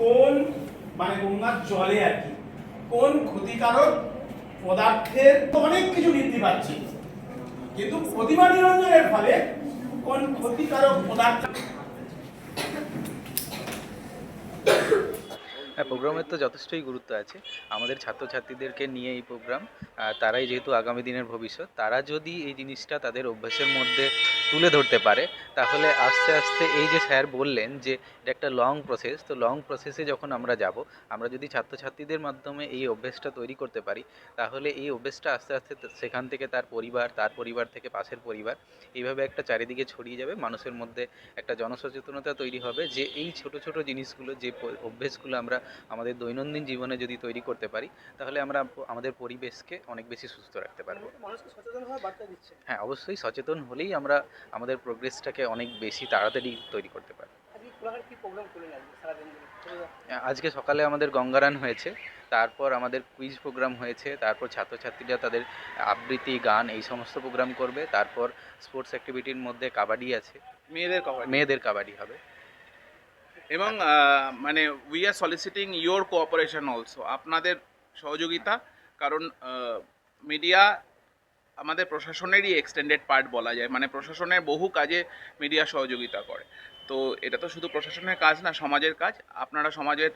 কোন মানে গঙ্গার জলে আর কি? কোন ক্ষতিকারক পদার্থের অনেক কিছু বৃদ্ধি পাচ্ছে। কিন্তু প্রতিমা নিরঞ্জনের ফলে কোন ক্ষতিকারক পদার্থ হ্যাঁ প্রোগ্রামের তো যথেষ্টই গুরুত্ব আছে। আমাদের ছাত্রছাত্রীদেরকে নিয়ে এই প্রোগ্রাম তারাই যেহেতু আগামী দিনের ভবিষ্যৎ, তারা যদি এই জিনিসটা তাদের অভ্যাসের মধ্যে তুলে ধরতে পারে, তাহলে আস্তে আস্তে এই যে স্যার বললেন যে এটা একটা লং প্রসেস তো লং প্রসেসে যখন আমরা যাব, আমরা যদি ছাত্রছাত্রীদের মাধ্যমে এই অভ্যেসটা তৈরি করতে পারি, তাহলে এই অভ্যেসটা আস্তে আস্তে সেখান থেকে তার পরিবার তার পরিবার থেকে পাশের পরিবার, এইভাবে একটা চারিদিকে ছড়িয়ে যাবে, মানুষের মধ্যে একটা জনসচেতনতা তৈরি হবে যে এই ছোট ছোট জিনিসগুলো, যে অভ্যেসগুলো আমরা আমাদের দৈনন্দিন জীবনে যদি তৈরি করতে পারি তাহলে আমরা আমাদের পরিবেশকে অনেক বেশি সুস্থ রাখতে পারব। হ্যাঁ অবশ্যই সচেতন হলেই আমরা আমাদের প্রোগ্রেসটাকে অনেক বেশি তাড়াতাড়ি তৈরি করতে পারি আজকে করলেন আজকে সকালে আমাদের গঙ্গারান হয়েছে তারপর আমাদের কুইজ প্রোগ্রাম হয়েছে তারপর ছাত্রছাত্রীরা তাদের আবৃত্তি গান এই সমস্ত প্রোগ্রাম করবে তারপর স্পোর্টস অ্যাক্টিভিটির মধ্যে কাবাডি আছে। মেয়েদের কভার মেয়েদের কাবাডি হবে। এবং মানে we are soliciting your cooperation also আপনাদের সহযোগিতা, কারণ মিডিয়া আমাদের প্রশাসনেরই এক্সটেন্ডেড পার্ট বলা যায় মানে প্রশাসনের বহু কাজে মিডিয়া সহযোগিতা করে। তো এটা তো শুধু প্রশাসনের কাজ না, সমাজের কাজ, আপনারা সমাজের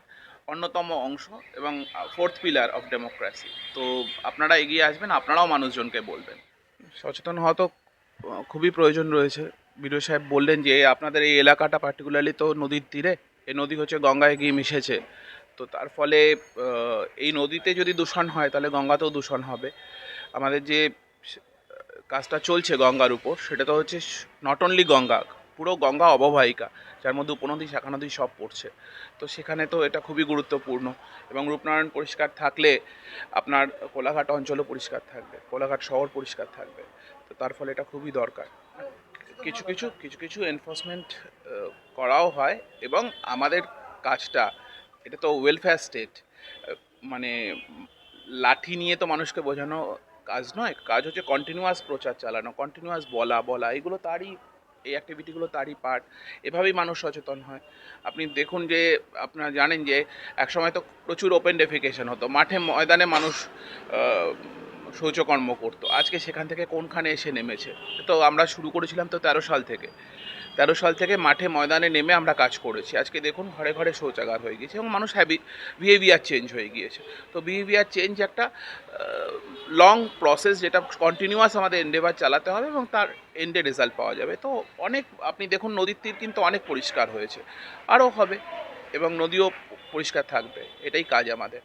অন্যতম অংশ এবং ফোর্থ পিলার অফ ডেমোক্রেসি তো আপনারা এগিয়ে আসবেন, আপনারাও মানুষজনকে বলবেন। সচেতন হওয়া তো খুবই প্রয়োজন রয়েছে। বিডিও সাহেব বললেন যে, আপনাদের এই এলাকাটা পার্টিকুলারলি তো নদীর তীরে এই নদী হচ্ছে গঙ্গায় গিয়ে মিশেছে। তো তার ফলে এই নদীতে যদি দূষণ হয়, তাহলে গঙ্গাতেও দূষণ হবে। আমাদের যে কাজটা চলছে গঙ্গার উপর, সেটা তো হচ্ছে নট অনলি গঙ্গা, পুরো গঙ্গা অববাহিকা, যার মধ্যে উপনদী শাখা নদী সব পড়ছে। তো সেখানে তো এটা খুবই গুরুত্বপূর্ণ এবং রূপনারায়ণ পরিষ্কার থাকলে আপনার কোলাঘাট অঞ্চলও পরিষ্কার থাকবে, কোলাঘাট শহর পরিষ্কার থাকবে। তো তার ফলে এটা খুবই দরকার। কিছু কিছু কিছু কিছু এনফোর্সমেন্ট করাও হয় এবং আমাদের কাজটা, এটা তো ওয়েলফেয়ার স্টেট মানে লাঠি নিয়ে তো মানুষকে বোঝানো কাজ নয়, কাজ হচ্ছে কন্টিনিউয়াস প্রচার চালানো কন্টিনিউয়াস বলা বলা, এগুলো তারই, এই অ্যাক্টিভিটিগুলো তারই পার্ট এভাবেই মানুষ সচেতন হয়। আপনি দেখুন যে, আপনারা জানেন যে, একসময় তো প্রচুর ওপেন ডেফিকেশন হতো, মাঠে ময়দানে মানুষ শৌচকর্ম করতো। আজকে সেখান থেকে কোনখানে এসে নেমেছে? তো আমরা শুরু করেছিলাম তো তেরো সাল থেকে। তেরো সাল থেকে মাঠে ময়দানে নেমে আমরা কাজ করেছি। আজকে দেখুন ঘরে ঘরে শৌচাগার হয়ে গিয়েছে এবং মানুষ হ্যাবি বিহেভিয়ার চেঞ্জ হয়ে গিয়েছে। তো বিহেভিয়ার চেঞ্জ একটা লং প্রসেস যেটা কন্টিনিউয়াস আমাদের এন্ডেভার চালাতে হবে এবং তার এন্ডে রেজাল্ট পাওয়া যাবে। তো অনেক, আপনি দেখুন নদীর তীর কিন্তু অনেক পরিষ্কার হয়েছে। আরও হবে এবং নদীও পরিষ্কার থাকবে। এটাই কাজ আমাদের।